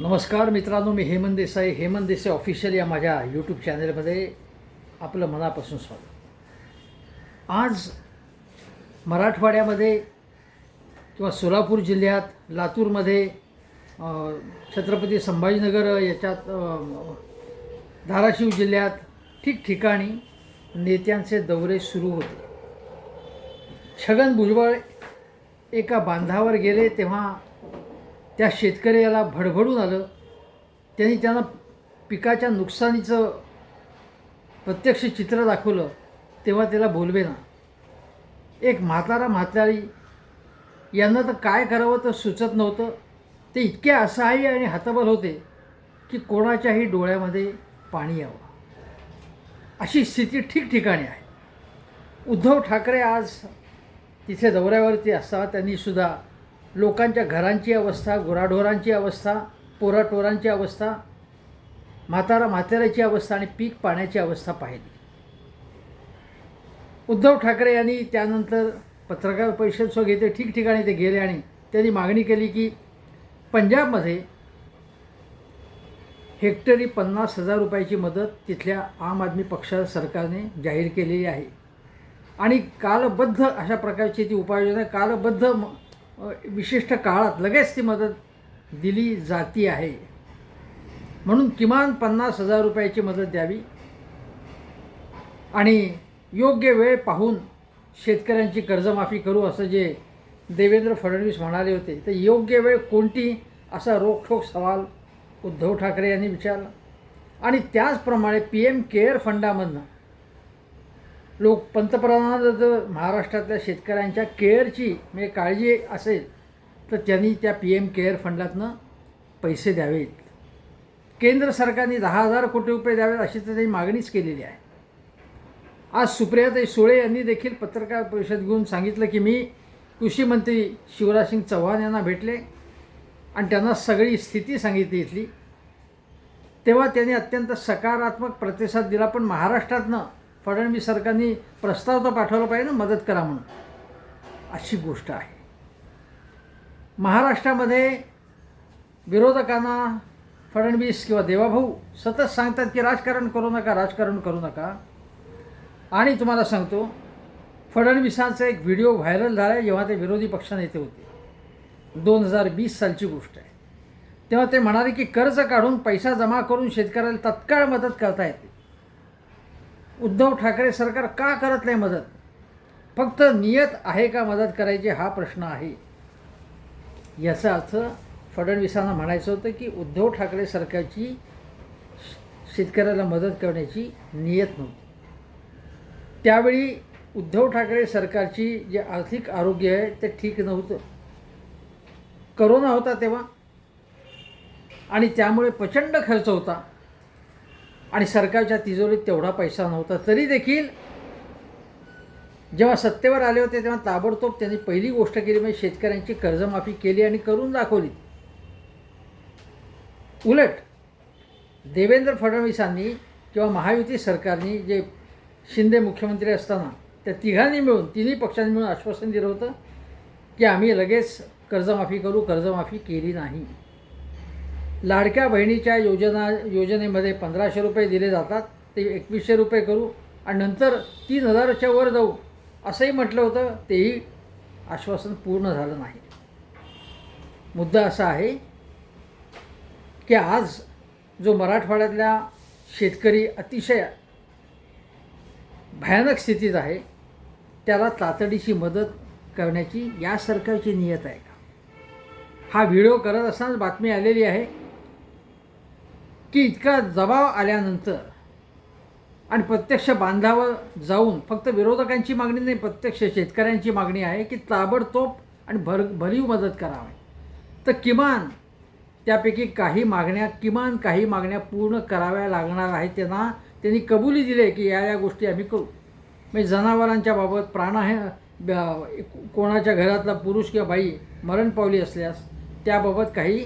नमस्कार मित्रांनो मी हेमंत देसाई. हेमंत देसाई ऑफिशियल या माझ्या यूट्यूब चॅनलमध्ये आपलं मनापासून स्वागत. आज मराठवाड्यामध्ये किंवा सोलापूर जिल्ह्यात लातूरमध्ये छत्रपती संभाजीनगर याच्यात धाराशिव जिल्ह्यात ठिकठिकाणी नेत्यांचे दौरे सुरू होते. छगन भुजबळ एका बांधावर गेले तेव्हा त्या शेतकऱ्याला भडभडून आलं. त्यांनी त्यांना पिकाच्या नुकसानीचं प्रत्यक्ष चित्र दाखवलं तेव्हा त्याला बोलवे ना. एक म्हातारा म्हातारी यांना तर काय करावं तर सुचत नव्हतं. ते इतके असहाय्य आणि हतबल होते की कोणाच्याही डोळ्यामध्ये पाणी यावं. अशी स्थिती ठिकठिकाणी आहे. उद्धव ठाकरे आज तिथे दौऱ्यावरती असता त्यांनीसुद्धा लोकांच्या घरांची अवस्था गुराढोरांची अवस्था पोराटोरांची अवस्था म्हातारा म्हाताऱ्याची अवस्था आणि पीक पाण्याची अवस्था पाहिली. उद्धव ठाकरे यांनी त्यानंतर पत्रकार परिषद सुद्धा घेतली ठिकठिकाणी ते गेले आणि त्यांनी मागणी केली की पंजाबमध्ये हेक्टरी पन्नास हजार रुपयाची मदत तिथल्या आम आदमी पक्षा सरकारने जाहीर केलेली आहे. आणि कालबद्ध अशा प्रकारची ती उपाययोजना कालबद्ध म- विशिष्ट काळात लगेच ती मदत दिली जाती आहे. म्हणून किमान पन्नास हजार रुपयाची मदत द्यावी. आणि योग्य वेळ पाहून शेतकऱ्यांची कर्जमाफी करू असं जे देवेंद्र फडणवीस म्हणाले होते. तर योग्य वेळ कोणती? असा रोखठोक सवाल उद्धव ठाकरे यांनी विचारला. आणि त्याचप्रमाणे पी एम केअर फंडामधनं लोक पंतप्रधानांना जर महाराष्ट्रातल्या शेतकऱ्यांच्या केअरची म्हणजे काळजी असेल तर त्यांनी त्या पी एम केअर फंडातनं पैसे द्यावेत. केंद्र सरकारने दहा हजार कोटी रुपये द्यावेत अशी तर त्यांनी मागणीच केलेली आहे. आज सुप्रियाताई सुळे यांनी देखील पत्रकार परिषद घेऊन सांगितलं की मी कृषी मंत्री शिवराजसिंग चव्हाण यांना भेटले आणि त्यांना सगळी स्थिती सांगितली इथली. तेव्हा त्यांनी अत्यंत सकारात्मक प्रतिसाद दिला पण महाराष्ट्रातनं फडणवीस सरकारने प्रस्ताव तर पाठवला पाहिजे ना मदत करा म्हणून. अशी गोष्ट आहे. महाराष्ट्रामध्ये विरोधकांना फडणवीस किंवा देवाभाऊ सतत सांगतात की राजकारण करू नका राजकारण करू नका. आणि तुम्हाला सांगतो फडणवीसांचा एक व्हिडिओ व्हायरल झाला आहे जेव्हा ते विरोधी पक्षनेते होते. दोन हजार वीस सालची गोष्ट आहे. तेव्हा ते म्हणाले की कर्ज काढून पैसा जमा करून शेतकऱ्याला तत्काळ मदत करता येते. उद्धव ठाकरे सरकार का करत नाही मदत? फक्त नियत आहे का मदत करायची हा प्रश्न आहे. याचा अर्थ फडणवीसांना म्हणायचं होतं की उद्धव ठाकरे सरकारची शेतकऱ्याला मदत करण्याची नियत नव्हती. त्यावेळी उद्धव ठाकरे सरकारची जे आर्थिक आरोग्य आहे ते ठीक नव्हतं. करोना होता तेव्हा. आणि त्यामुळे प्रचंड खर्च होता. आणि सरकारच्या तिजोरीत तेवढा पैसा नव्हता तरी देखील जेव्हा सत्तेवर आले होते तेव्हा ताबडतोब त्यांनी पहिली गोष्ट केली म्हणजे शेतकऱ्यांची कर्जमाफी केली आणि करून दाखवली. उलट देवेंद्र फडणवीसांनी किंवा महायुती सरकारने जे शिंदे मुख्यमंत्री असताना त्या तिघांनी मिळून तिन्ही पक्षांनी मिळून आश्वासन दिलं होतं की आम्ही लगेच कर्जमाफी करू कर्जमाफी केली नाही. लाडक्या बहिणीच्या योजना योजनेमध्ये पंधराशे रुपये दिले जातात. ते एकवीसशे रुपये करू आणि नंतर तीन हजाराच्या वर जाऊ असंही म्हटलं होतं. तेही आश्वासन पूर्ण झालं नाही. मुद्दा असा आहे की आज जो मराठवाड्यातल्या शेतकरी अतिशय भयानक स्थितीत आहे त्याला तातडीची मदत करण्याची या सरकारची नियत आहे का? हा व्हिडिओ करत असतानाच बातमी आलेली आहे. की इतका दबाव आल्यानंतर आणि प्रत्यक्ष बांधावर जाऊन फक्त विरोधकांची मागणी नाही प्रत्यक्ष शेतकऱ्यांची मागणी आहे की ताबडतोब आणि भर भरीव मदत करावी. तर किमान त्यापैकी काही मागण्या किमान काही मागण्या पूर्ण कराव्या लागणार आहेत त्यांना त्यांनी कबुली दिले की या या गोष्टी आम्ही करू. म्हणजे जनावरांच्या बाबत प्राण आहे ब- कोणाच्या घरातला पुरुष किंवा बाई मरण पावली असल्यास त्याबाबत काही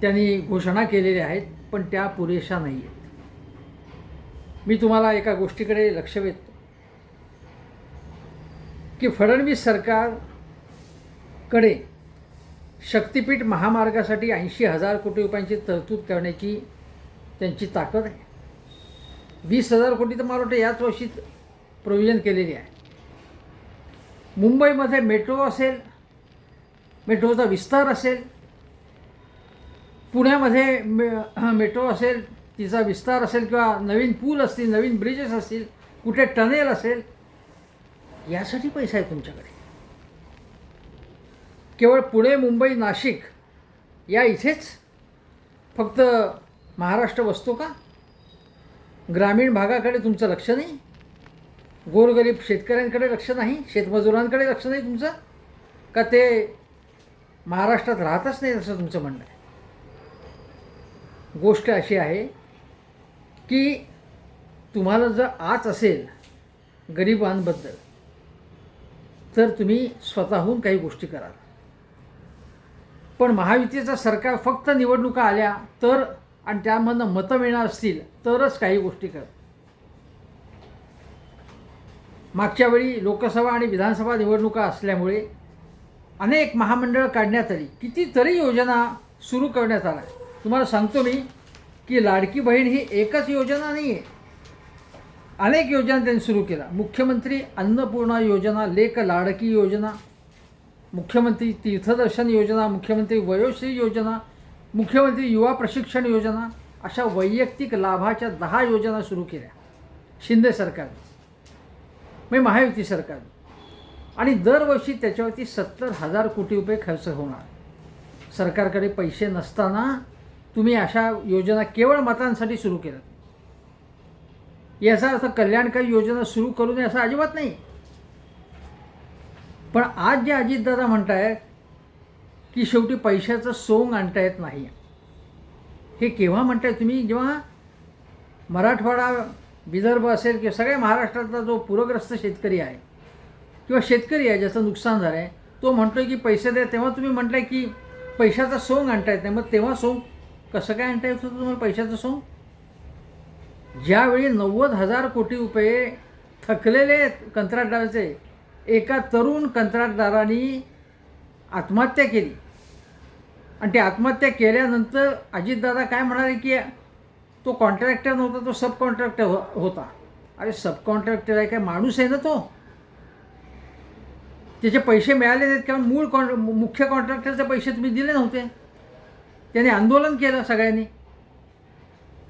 त्यांनी घोषणा केलेल्या आहेत. पण त्या पुरेशा नाही आहेत मी तुम्हाला एका गोष्टीकडे लक्ष वेधतो. की फडणवीस सरकारकडे शक्तिपीठ महामार्गासाठी ऐंशी हजार कोटी रुपयांची तरतूद करण्याची त्यांची ताकद आहे. वीस हजार कोटी तर मला वाटतं याच वर्षी प्रोव्हिजन केलेली आहे. मुंबईमध्ये मेट्रो असेल मेट्रोचा विस्तार असेल पुण्यामध्ये मे मेट्रो असेल तिचा विस्तार असेल किंवा नवीन पूल असतील नवीन ब्रिजेस असतील कुठे टनेल असेल यासाठी पैसा आहे तुमच्याकडे. केवळ पुणे मुंबई नाशिक या इथेच फक्त महाराष्ट्र बसतो का? ग्रामीण भागाकडे तुमचं लक्ष नाही? गोरगरीब शेतकऱ्यांकडे लक्ष नाही? शेतमजुरांकडे लक्ष नाही तुमचं? का ते महाराष्ट्रात राहतच नाही असं तुमचं म्हणणं आहे? गोष्ट अशी आहे की तुम्हाला जर आच असेल गरिबांबद्दल तर तुम्ही स्वतःहून काही गोष्टी कराल. पण महायुतीचं सरकार फक्त निवडणुका आल्या तर आणि त्यामधनं मतं मिळणार असतील तरच काही गोष्टी कर मागच्या वेळी लोकसभा आणि विधानसभा निवडणुका असल्यामुळे अनेक महामंडळं काढण्यात आली. कितीतरी योजना सुरू करण्यात आल्या. तुम्हाला सांगतो मी की लाडकी बहीण ही एकच योजना नाही आहे अनेक योजना त्यांनी सुरू केल्या. मुख्यमंत्री अन्नपूर्णा योजना लेख लाडकी योजना मुख्यमंत्री तीर्थदर्शन योजना मुख्यमंत्री वयोश्री योजना मुख्यमंत्री युवा प्रशिक्षण योजना अशा वैयक्तिक लाभाच्या दहा योजना सुरू केल्या. शिंदे सरकारने म्हणजे महायुती सरकारने आणि दरवर्षी त्याच्यावरती सत्तर हजार कोटी रुपये खर्च होणार. सरकारकडे पैसे नसताना तुम्ही अशा योजना केवळ मतांसाठी सुरू केल्या याचा अर्थ कल्याणकारी योजना सुरू करू नये असं अजिबात नाही. पण आज जे अजितदादा म्हणतायत की शेवटी पैशाचं सोंग आणता येत नाही. हे केव्हा म्हणताय तुम्ही? जेव्हा मराठवाडा विदर्भ असेल किंवा सगळ्या महाराष्ट्रातला जो पूरग्रस्त शेतकरी आहे किंवा शेतकरी आहे ज्याचं नुकसान झालं आहे तो म्हणतोय की पैसे द्या. तेव्हा तुम्ही म्हटलंय की पैशाचा सोंग आणता येत नाही. मग तेव्हा सोंग कसं काय आणता येत होतं तुम्हाला पैशाचं सोंग? ज्यावेळी नव्वद हजार कोटी रुपये थकलेले कंत्राटदाराचे एका तरुण कंत्राटदाराने आत्महत्या केली. आणि ती आत्महत्या केल्यानंतर अजितदादा काय म्हणाले की तो कॉन्ट्रॅक्टर नव्हता तो सब कॉन्ट्रॅक्टर हो होता. अरे सब कॉन्ट्रॅक्टर आहे काय माणूस आहे ना तो? त्याचे पैसे मिळाले नाहीत कारण मूळ कॉन्ट्र मुख्य कॉन्ट्रॅक्टरचे पैसे तुम्ही दिले नव्हते. त्याने आंदोलन केलं सगळ्यांनी.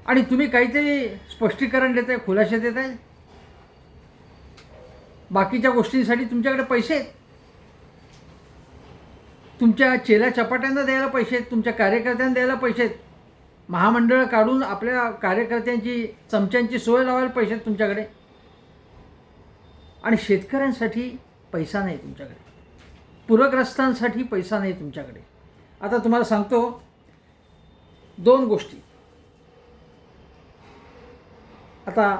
आणि तुम्ही काहीतरी स्पष्टीकरण देत आहे खुलाशे देत आहे बाकीच्या गोष्टींसाठी तुमच्याकडे पैसे आहेत. तुमच्या चेल्या चपाट्यांना द्यायला पैसे आहेत तुमच्या कार्यकर्त्यांना द्यायला पैसे आहेत. महामंडळ काढून आपल्या कार्यकर्त्यांची चमच्यांची सोय लावायला पैसे आहेत तुमच्याकडे. आणि शेतकऱ्यांसाठी पैसा नाही तुमच्याकडे. पूरग्रस्तांसाठी पैसा नाही तुमच्याकडे. आता तुम्हाला सांगतो दोन गोष्टी. आता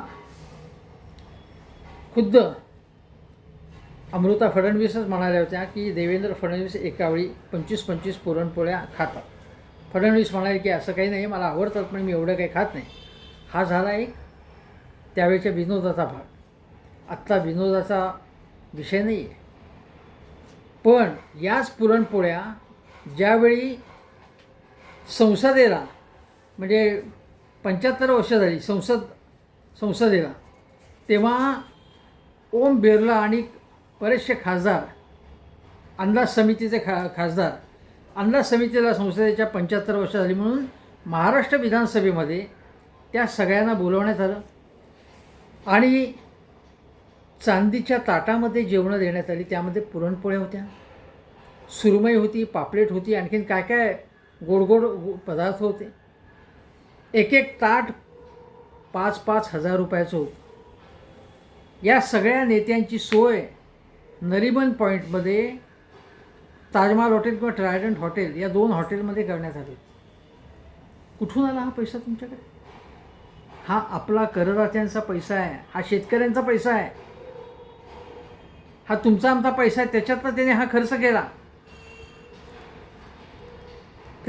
खुद्द अमृता फडणवीसच म्हणाल्या होत्या की देवेंद्र फडणवीस एकावेळी पंचवीस पंचवीस पुरणपोळ्या खातात. फडणवीस म्हणाले की असं काही नाही मला आवडतात पण मी एवढं काही खात नाही. हा झाला एक त्यावेळच्या विनोदाचा भाग. आत्ता विनोदाचा विषय नाही आहे पण याच पुरणपोळ्या ज्यावेळी संसदेला म्हणजे पंच्याहत्तर वर्ष झाली संसद संसदेला तेव्हा ओम बिर्ला आणि बरेचसे खासदार अंदाज समितीचे खा खासदार अंदाज समितीला संसदेच्या पंच्याहत्तर वर्ष झाली म्हणून महाराष्ट्र विधानसभेमध्ये त्या सगळ्यांना बोलवण्यात आलं. आणि चांदीच्या ताटामध्ये जेवणं देण्यात आली. त्यामध्ये पुरणपोळ्या होत्या. सुरमई होती पापलेट होती आणखीन काय काय गोड गोड पदार्थ होते. एक एक ताट पाच पाच हजार रुपयाचं होतं. या सगळ्या नेत्यांची सोय नरिमन पॉईंटमध्ये ताजमहाल हॉटेल किंवा ट्रायडंट हॉटेल या दोन हॉटेलमध्ये करण्यात आले. कुठून आला हा पैसा तुमच्याकडे? हा आपला करदात्यांचा पैसा आहे. हा शेतकऱ्यांचा पैसा आहे. हा तुमचा आमचा पैसा आहे. त्याच्यातनं त्याने हा खर्च केला.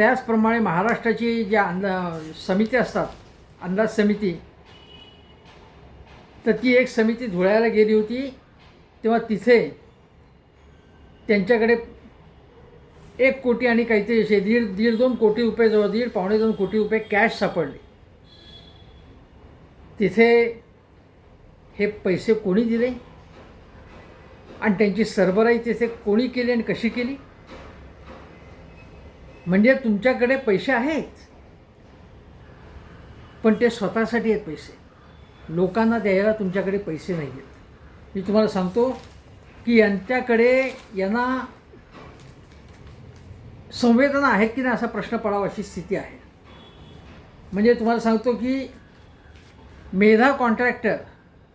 त्याचप्रमाणे महाराष्ट्राची ज्या अंदा समिती असतात अंदाज समिती तर ती एक समिती धुळ्याला गेली होती तेव्हा तिथे त्यांच्याकडे एक कोटी आणि काहीतरी असे दीड दीड दोन कोटी रुपये जवळ दीड पावणे दोन कोटी रुपये कॅश सापडले. तिथे हे पैसे कोणी दिले? आणि त्यांची सरबराई तिथे कोणी केली आणि कशी केली? म्हणजे तुमच्याकडे पैसे आहेत. पण ते स्वतःसाठी आहेत पैसे. लोकांना द्यायला तुमच्याकडे पैसे नाही आहेत मी तुम्हाला सांगतो की यांच्याकडे यांना संवेदना आहेत की नाही असा प्रश्न पडावा अशी स्थिती आहे. म्हणजे तुम्हाला सांगतो की मेधा कॉन्ट्रॅक्टर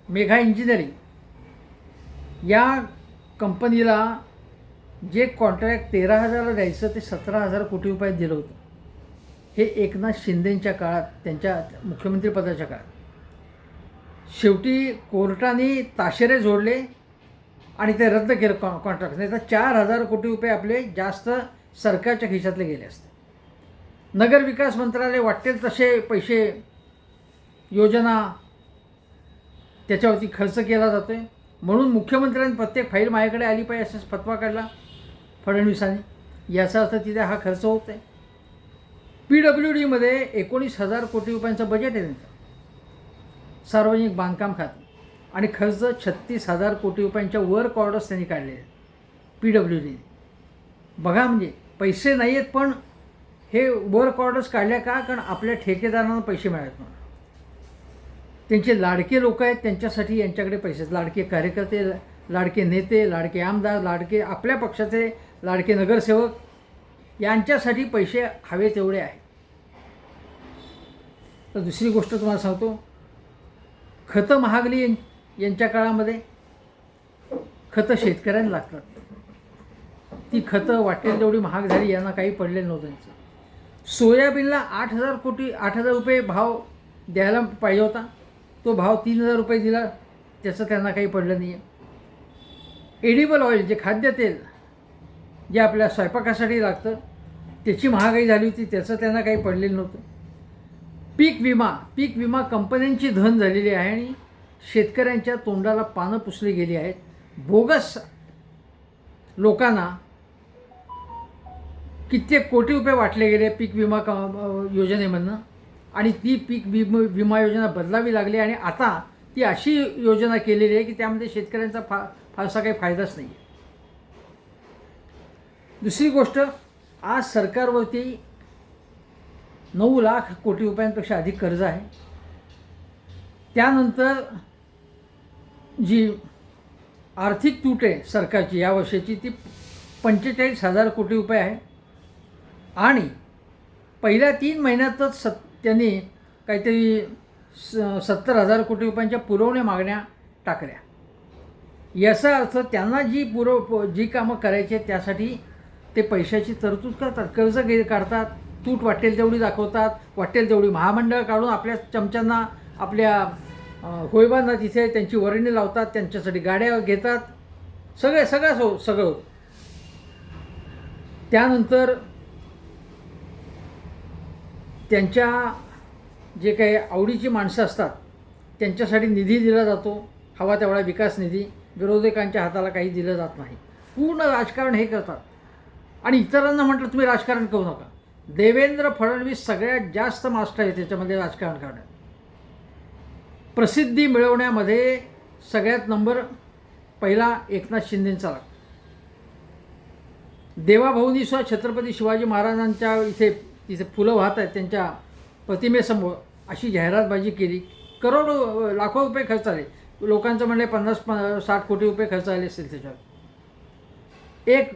मेघा इंजिनिअरिंग या कंपनीला जे कॉन्ट्रॅक्ट तेरा हजारला द्यायचं ते सतरा हजार कोटी रुपयात दिलं होतं. हे एकनाथ शिंदेंच्या काळात त्यांच्या मुख्यमंत्रीपदाच्या काळात. शेवटी कोर्टाने ताशेरे जोडले आणि ते रद्द केलं कॉ कॉन्ट्रॅक्ट नाही तर चार हजार कोटी रुपये आपले जास्त सरकारच्या खिशातले गेले असते. नगरविकास मंत्रालय वाटतील तसे पैसे योजना त्याच्यावरती खर्च केला जातो आहे म्हणून मुख्यमंत्र्यांनी प्रत्येक फाईल माझ्याकडे आली पाहिजे असं फतवा काढला. फडणवीसांनी. याचा अर्थ तिथे हा खर्च होत आहे. पी डब्ल्यू डीमध्ये एकोणीस हजार कोटी रुपयांचं बजेट आहे त्यांचं. सार्वजनिक बांधकाम खातं. आणि खर्च छत्तीस हजार कोटी रुपयांच्या वर्क ऑर्डर्स त्यांनी काढले आहेत. पी डब्ल्यू डीने बघा म्हणजे पैसे नाही आहेत पण हे वर्क ऑर्डर्स काढल्या का? कारण आपल्या ठेकेदारांना पैसे मिळत म्हणून. त्यांचे लाडके लोक आहेत त्यांच्यासाठी यांच्याकडे पैसे लाडके कार्यकर्ते लाडके नेते लाडके आमदार लाडके आपल्या पक्षाचे लाडके नगरसेवक यांच्यासाठी पैसे हवे तेवढे आहेत. तर दुसरी गोष्ट तुम्हाला सांगतो. खतं महागली यांच्या काळामध्ये. खतं शेतकऱ्यांना लागतात. ती खतं वाटेल तेवढी महाग झाली यांना काही पडलेलं नव्हतं त्यांचं सोयाबीनला आठ हजार कोटी आठ हजार रुपये भाव द्यायला पाहिजे होता. तो भाव तीन हजार रुपये दिला त्याचं त्यांना काही पडलं नाही आहे एडिबल ऑइल जे खाद्यतेल जे आपल्या स्वयंपाकासाठी लागतं त्याची महागाई झाली होती त्याचं त्यांना काही पडलेलं नव्हतं. पीक विमा पीक विमा कंपन्यांची धन झालेली आहे आणि शेतकऱ्यांच्या तोंडाला पानं पुसली गेली आहेत. बोगस लोकांना कित्येक कोटी रुपये वाटले गेले पीक विमा क योजनेमधनं. आणि ती पीक विम विमा योजना बदलावी लागली आणि आता ती अशी योजना केलेली आहे की त्यामध्ये शेतकऱ्यांचा फा फारसा काही फायदाच नाही आहे दुसरी गोष्ट आज सरकारवरती नऊ लाख कोटी रुपयांपेक्षा अधिक कर्ज आहे. त्यानंतर जी आर्थिक तूट आहे सरकारची या वर्षाची ती पंचेचाळीस हजार कोटी रुपये आहे. आणि पहिल्या तीन महिन्यातच सत त्यांनी काहीतरी स सत्तर हजार कोटी रुपयांच्या पुरवण्या मागण्या टाकल्या. याचा अर्थ त्यांना जी पुरव जी कामं करायची त्यासाठी ते पैशाची तरतूद करतात कर्ज घे काढतात तूट वाटेल तेवढी दाखवतात वाटेल तेवढी महामंडळ काढून आपल्या चमच्यांना आपल्या होयबांना तिथे त्यांची वर्णी लावतात त्यांच्यासाठी गाड्या घेतात. सगळे सगळं हो सगळं त्यानंतर त्यांच्या जे काही आवडीची माणसं असतात त्यांच्यासाठी निधी दिला जातो. हवा तेवढा विकास निधी विरोधकांच्या हाताला काही दिलं जात नाही. पूर्ण राजकारण हे करतात. आणि इतरांना म्हटलं तुम्ही राजकारण करू नका. देवेंद्र फडणवीस सगळ्यात जास्त मास्टर आहे त्याच्यामध्ये राजकारण करण्यात प्रसिद्धी मिळवण्यामध्ये सगळ्यात नंबर पहिला एकनाथ शिंदेंचा लागतो देवाभाऊनीसुद्धा छत्रपती शिवाजी महाराजांच्या इथे तिथे फुलं वाहत आहेत त्यांच्या प्रतिमेसमोर अशी जाहिरातबाजी केली. करोडो लाखो रुपये खर्च आले. लोकांचं म्हणले पन्नास प साठ कोटी रुपये खर्च आले असतील त्याच्यावर. एक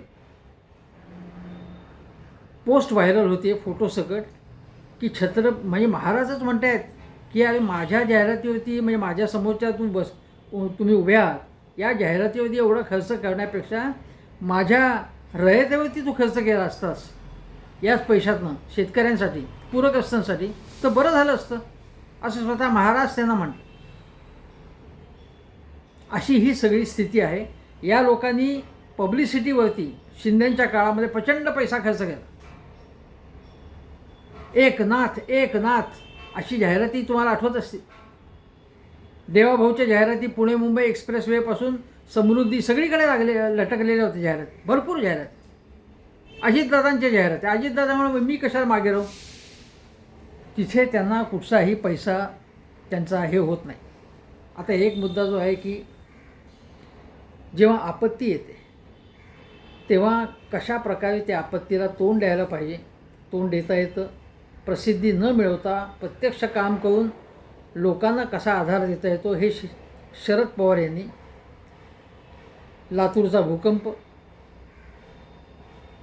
पोस्ट व्हायरल होते फोटो सकट की छत्र म्हणजे महाराजच म्हणतायत की अरे माझ्या जाहिरातीवरती म्हणजे माझ्या समोरच्यातून तुम्ही बस तुम्ही उभे आहात. या जाहिरातीवरती एवढा खर्च करण्यापेक्षा माझ्या रयतेवरती तू खर्च केला असतास याच पैशातनं शेतकऱ्यांसाठी पूरग्रस्तांसाठी तर बरं झालं असतं. असं स्वतः महाराज त्यांना म्हणतात. अशी ही सगळी स्थिती आहे. या लोकांनी पब्लिसिटीवरती शिंदेच्या काळामध्ये प्रचंड पैसा खर्च केला. एक नाथ एक नाथ अशी जाहिराती तुम्हाला आठवत असते? देवाभाऊच्या जाहिराती पुणे मुंबई एक्सप्रेस वेपासून समृद्धी सगळीकडे लागले लटकलेल्या होत्या जाहिरात. भरपूर जाहिरात. अजितदादांच्या जाहिराती. अजितदादामुळे मी कशाला मागे राहू? तिथे त्यांना कुठचाही पैसा त्यांचा हे होत नाही. आता एक मुद्दा जो आहे की जेव्हा आपत्ती येते तेव्हा कशा प्रकारे त्या आपत्तीला तोंड द्यायला पाहिजे? तोंड देता येतं? प्रसिद्धी न मिळवता प्रत्यक्ष काम करून लोकांना कसा आधार देता येतो हे श शरद पवार यांनी लातूरचा भूकंप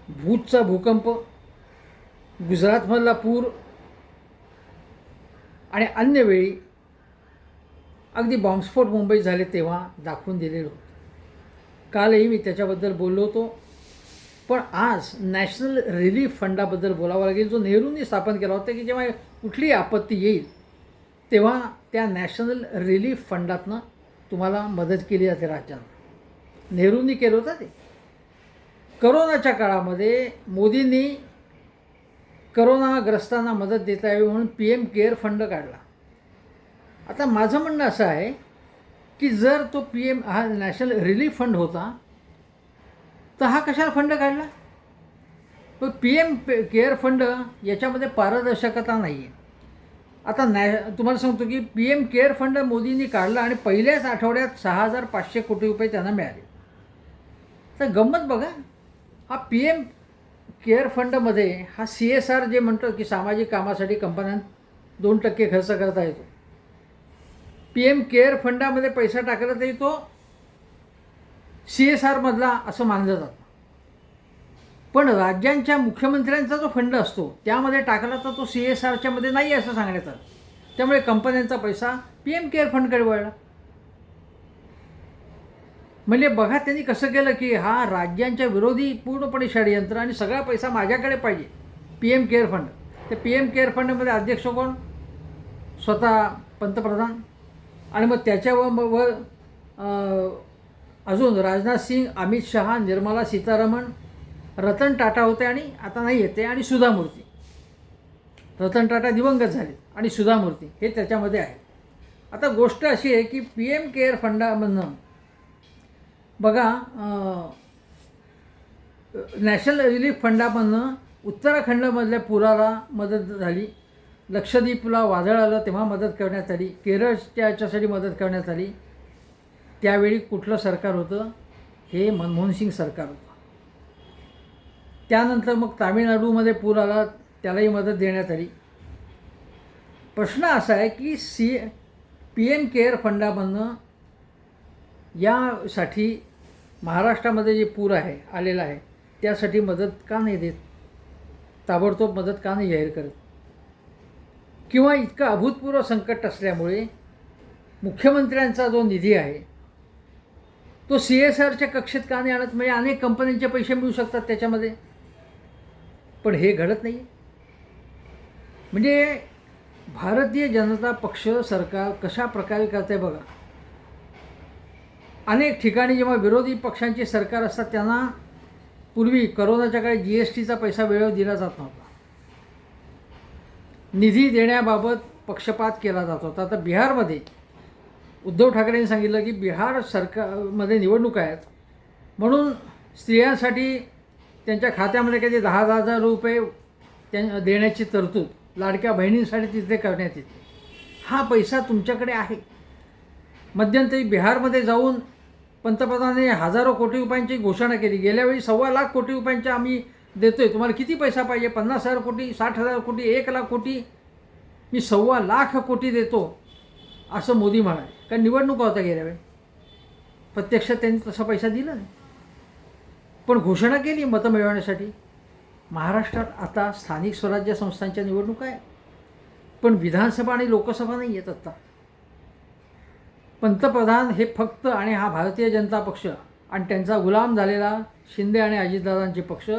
भूजचा भूकंप गुजरातमधला पूर आणि अन्य वेळी अगदी बॉम्बस्फोट मुंबईत झाले तेव्हा दाखवून दिलेलं होतं. कालही मी त्याच्याबद्दल बोललो होतो. पण आज नॅशनल रिलीफ फंडाबद्दल बोलावं लागेल. जो नेहरूंनी स्थापन केला होता की जेव्हा कुठलीही आपत्ती येईल तेव्हा त्या नॅशनल रिलीफ फंडातनं तुम्हाला मदत केली जाते राज्यांना. नेहरूंनी केलं होतं ते. करोनाच्या काळामध्ये मोदींनी करोनाग्रस्तांना मदत देता यावी म्हणून पी एम केअर फंड काढला. आता माझं म्हणणं असं आहे की जर तो पी एम हा नॅशनल रिलीफ फंड होता तर हा कशाला फंड काढला? पण पी एम पे केअर फंड याच्यामध्ये पारदर्शकता नाही आहे आता नॅ तुम्हाला सांगतो की पी एम केअर फंड मोदींनी काढला आणि पहिल्याच आठवड्यात सहा हजार पाचशे कोटी रुपये त्यांना मिळाले. तर गंमत बघा हा पी एम केअर फंडमध्ये हा सी एस आर जे म्हणतो की सामाजिक कामासाठी कंपन्यां दोन टक्के खर्च करता येतो. पी एम केअर फंडामध्ये पैसा टाकला तरी तो सी एस आरमधला असं मानलं जातं. पण राज्यांच्या मुख्यमंत्र्यांचा जो फंड असतो त्यामध्ये टाकला तर तो सी एस आरच्यामध्ये नाही असं सांगण्यात आलं. त्यामुळे कंपन्यांचा पैसा पी एम केअर फंडकडे वळला. म्हणजे बघा त्यांनी कसं केलं की हा राज्यांच्या विरोधी पूर्णपणे षडयंत्र आणि सगळा पैसा माझ्याकडे पाहिजे पी एम केअर फंड. ते पी एम केअर फंडमध्ये अध्यक्ष कोण? स्वतः पंतप्रधान. आणि मग त्याच्यावर मग अजून राजनाथ सिंग अमित शहा निर्मला सीतारामन रतन टाटा होते आणि आता नाही येते आणि सुधा मूर्ती. रतन टाटा दिवंगत झाले आणि सुधा मूर्ती हे त्याच्यामध्ये आहे आता गोष्ट अशी आहे की पी एम केअर फंडामधनं बघा नॅशनल रिलीफ फंडामधनं उत्तराखंडमधल्या पुराला मदत झाली. लक्षद्वीपला वादळ आलं तेव्हा मदत करण्यात आली. केरळच्या याच्यासाठी मदत करण्यात आली. त्यावेळी कुठलं सरकार होतं? हे मनमोहन सिंग सरकार होतं. त्यानंतर मग तामिळनाडूमध्ये पूर आला त्यालाही मदत देण्यात आली. प्रश्न असा आहे की सी पी एम केअर फंडामधनं यासाठी महाराष्ट्रामध्ये जे पूर आहे आलेला आहे त्यासाठी मदत का नाही देत? ताबडतोब मदत का नाही जाहीर करत? किंवा इतकं अभूतपूर्व संकट असल्यामुळे मुख्यमंत्र्यांचा जो निधी आहे तो सी एस आरच्या कक्षेत का नाही आणत? म्हणजे अनेक कंपन्यांचे पैसे मिळू शकतात त्याच्यामध्ये. पण हे घडत नाही म्हणजे भारतीय जनता पक्ष सरकार कशा प्रकारे करते बघा. अनेक ठिकाणी जेव्हा विरोधी पक्षांची सरकार असतात त्यांना पूर्वी करोनाच्या काळी जी एस टीचा पैसा वेळेवर दिला जात नव्हता. निधी देण्याबाबत पक्षपात केला जात होता. तर बिहारमध्ये उद्धव ठाकरेंनी सांगितलं की बिहार सरकारमध्ये निवडणूक आहेत. म्हणून स्त्रियांसाठी त्यांच्या खात्यामध्ये काही दहा दहा हजार रुपये त्या देण्याची तरतूद लाडक्या बहिणींसाठी तिथे करण्यात येते. हा पैसा तुमच्याकडे आहे. मध्यंतरी बिहारमध्ये जाऊन पंतप्रधानांनी हजारो कोटी रुपयांची घोषणा केली. गेल्यावेळी सव्वा लाख कोटी रुपयांच्या आम्ही देतो आहे तुम्हाला किती पैसा पाहिजे? पन्नास हजार कोटी साठ हजार कोटी एक लाख कोटी? मी सव्वा लाख कोटी देतो असं मोदी म्हणाले. कारण निवडणुका होत्या गेल्यावेळी प्रत्यक्ष त्यांनी तसा पैसा दिला नाही. पण घोषणा केली मतं मिळवण्यासाठी. महाराष्ट्रात आता स्थानिक स्वराज्य संस्थांच्या निवडणुका आहेत पण विधानसभा आणि लोकसभा नाही आहेत आत्ता पंतप्रधान हे फक्त आणि हा भारतीय जनता पक्ष आणि त्यांचा गुलाम झालेला शिंदे आणि अजितदादांचे पक्ष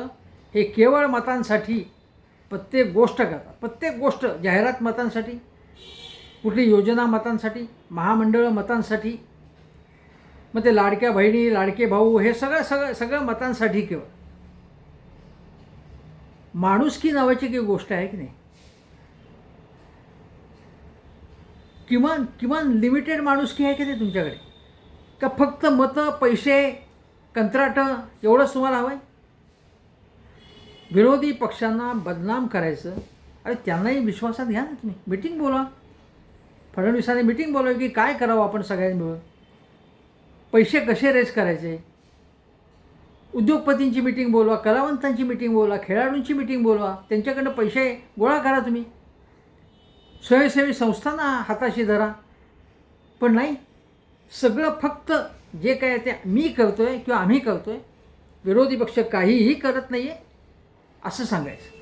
हे केवळ मतांसाठी प्रत्येक गोष्ट करतात. प्रत्येक गोष्ट जाहिरात मतांसाठी कुठली योजना मतांसाठी महामंडळं मतांसाठी? मग ते लाडक्या बहिणी लाडके भाऊ हे सगळं सगळं सगळं मतांसाठी केवळ माणुसकी नावाची काही गोष्ट आहे की नाही? किमान किमान लिमिटेड माणुसकी आहे की नाही तुमच्याकडे? का फक्त मतं पैसे कंत्राटं एवढंच तुम्हाला हवं आहे विरोधी पक्षांना बदनाम करायचं? अरे त्यांनाही विश्वासात घ्या ना तुम्ही. मिटिंग बोला फडणवीसांनी मिटिंग बोलवली की काय करावं आपण सगळ्यांनी मिळून पैसे कसे रेस करायचे? उद्योगपतींची मिटिंग बोलवा कलावंतांची मिटिंग बोलवा खेळाडूंची मिटिंग बोलवा त्यांच्याकडनं पैसे गोळा करा तुम्ही. स्वयंसेवी संस्थांना हाताशी धरा. पण नाही सगळं फक्त जे काय आहे ते मी करतो आहे किंवा आम्ही करतो आहे विरोधी पक्ष काहीही करत नाही आहे असं सांगायचं.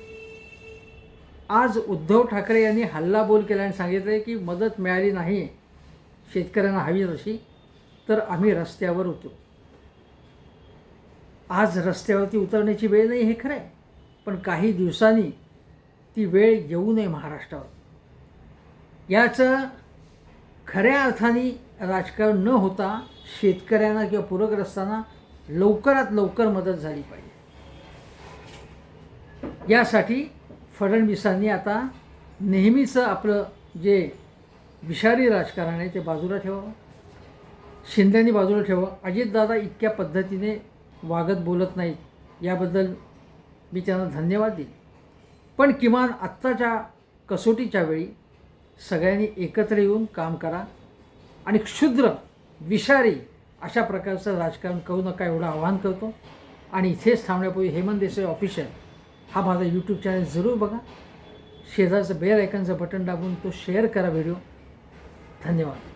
आज उद्धव ठाकरे यांनी हल्लाबोल केला आणि सांगितलं आहे की मदत मिळाली नाही शेतकऱ्यांना हवी तशी तर आम्ही रस्त्यावर उतरू. आज रस्त्यावरती उतरण्याची वेळ नाही हे खरं आहे पण काही दिवसांनी ती वेळ येऊ नये महाराष्ट्रावर. याचं खऱ्या अर्थाने राजकारण न होता शेतकऱ्यांना किंवा पूरग्रस्तांना लवकरात लवकर मदत झाली पाहिजे. यासाठी फडणवीसांनी आता नेहमीचं आपलं जे विषारी राजकारण आहे ते बाजूला ठेवावं. शिंद्यांनी बाजूला ठेवावं. अजितदादा इतक्या पद्धतीने वागत बोलत नाहीत याबद्दल मी त्यांना धन्यवाद देईन. पण किमान आत्ताच्या कसोटीच्या वेळी सगळ्यांनी एकत्र येऊन काम करा आणि क्षुद्र विषारी अशा प्रकारचं राजकारण करू नका एवढं आवाहन करतो. आणि इथेच थांबण्यापूर्वी हेमंत देसाई ऑफिशियल हा माझा यूट्यूब चॅनल जरूर बघा. शेजारचं बेल आयकनचं बटन दाबून तो शेअर करा व्हिडिओ धन्यवाद.